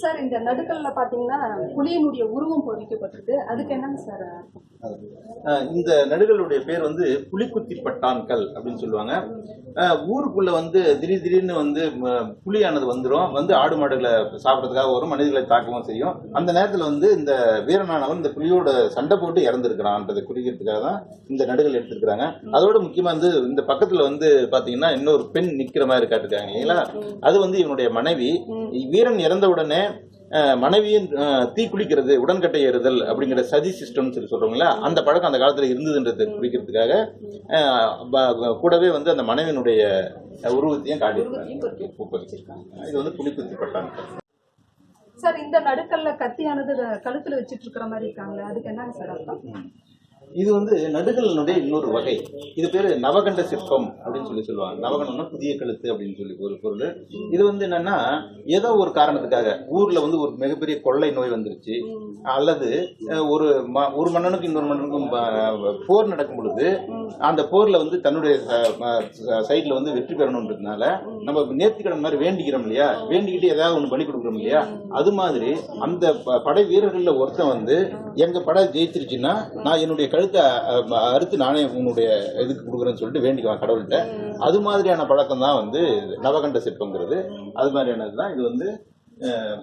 Sir இந்த நடுக்கல்ல பாத்தீங்கன்னா புலியினுடைய உருவம் பொறிக்கப்பட்டிருக்கு. அதுக்கு என்னங்க சார்? இந்த நடுகளுடைய பேர் வந்து புலிக்குத்தி பட்டான்கள் அப்படின்னு சொல்லுவாங்க. ஊருக்குள்ள வந்து திடீர் திடீர்னு வந்து புலியானது வந்துடும் வந்து ஆடு மாடுகளை சாப்பிட்றதுக்காக வரும் மனிதர்களை தாக்கவும் செய்யும். அந்த நேரத்தில் வந்து இந்த வீரனானவன் இந்த புலியோட சண்டை போட்டு இறந்துருக்கிறான்றதை குறிக்கிறதுக்காக தான் இந்த நடுகள் எடுத்திருக்கிறாங்க. அதோட முக்கியமா வந்து இந்த பக்கத்துல வந்து பாத்தீங்கன்னா இன்னொரு பெண் நிக்கிற மாதிரி காட்டிருக்காங்க இல்லைங்களா? அது வந்து இவனுடைய மனைவி. வீரன் இறந்த உடனே அஹ், தீ குளிக்கிறது உடன்கட்டை ஏறுதல் அப்படிங்கிற சதி சிஸ்டம்னு சொல்லி சொல்றோம்ல அந்த பழக்கம் அந்த காலத்துல இருந்ததுன்றதை குறிக்கிறதுக்காக கூடவே வந்து அந்த மனைவியினுடைய உருவத்தையும் காட்டியிருக்காங்க. பூப்பறிச்சிருக்காங்க இது வந்து புலிக்குத்தி பட்டாங்க. சார் இந்த நடுக்கல்ல கத்தியானது கழுத்துல வச்சிட்டு இருக்கிற மாதிரி இருக்காங்களே அதுக்கு என்னங்க சார் அர்த்தம்? இது வந்து நடுகளினுடைய இன்னொரு வகை. இது பேரு நவகண்ட சிற்பம் அப்படின்னு சொல்லி சொல்லுவாங்க. நவகண்டம்னா புதிய கழுத்து அப்படின்னு சொல்லி ஒரு பொருள். இது வந்து என்னன்னா ஏதோ ஒரு காரணத்துக்காக ஊர்ல வந்து ஒரு மிகப்பெரிய கொள்ளை நோய் வந்துருச்சு. அல்லது ஒரு ம- ஒரு மன்னனுக்கு இன்னொரு மன்னனுக்கும் போர் நடக்கும் பொழுது அந்த போர்ல வந்து தன்னுடைய சைட்ல வந்து வெற்றி பெறணுன்றதுனால நம்ம நேர்த்திக்கடன் மாதிரி வேண்டிக்கிறோம் இல்லையா? வேண்டிக்கிட்டு ஏதாவது ஒண்ணு பண்ணி கொடுக்குறோம் இல்லையா? அது மாதிரி அந்த ப- படை வீரர்கள்ல ஒருத்தன் வந்து எங்க படை ஜெயிச்சிருச்சுன்னா நான் என்னுடைய கழுத்தை அறுத்து நானே உன்னுடைய இதுக்கு கொடுக்குறேன்னு சொல்லிட்டு வேண்டிக்குவான் கடவுள்கிட்ட. அது மாதிரியான பழக்கம் தான் வந்து நவகண்ட சிற்பங்கிறது. அது மாதிரியானது தான் இது வந்து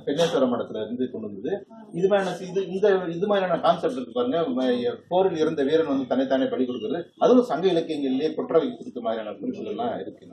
பெண்ணேஸ்வர மடத்துல இருந்து கொண்டு வந்தது. இது மாதிரியான இது இந்த இது மாதிரியான கான்செப்ட் இருக்கு பாருங்க. போரில் இருந்த வீரன் வந்து தன்னைத்தானே பலி கொடுக்குறது. அதுவும் சங்க இலக்கியங்களிலேயே குற்றவை குறித்த மாதிரியான குறிப்புகள்லாம் இருக்கு.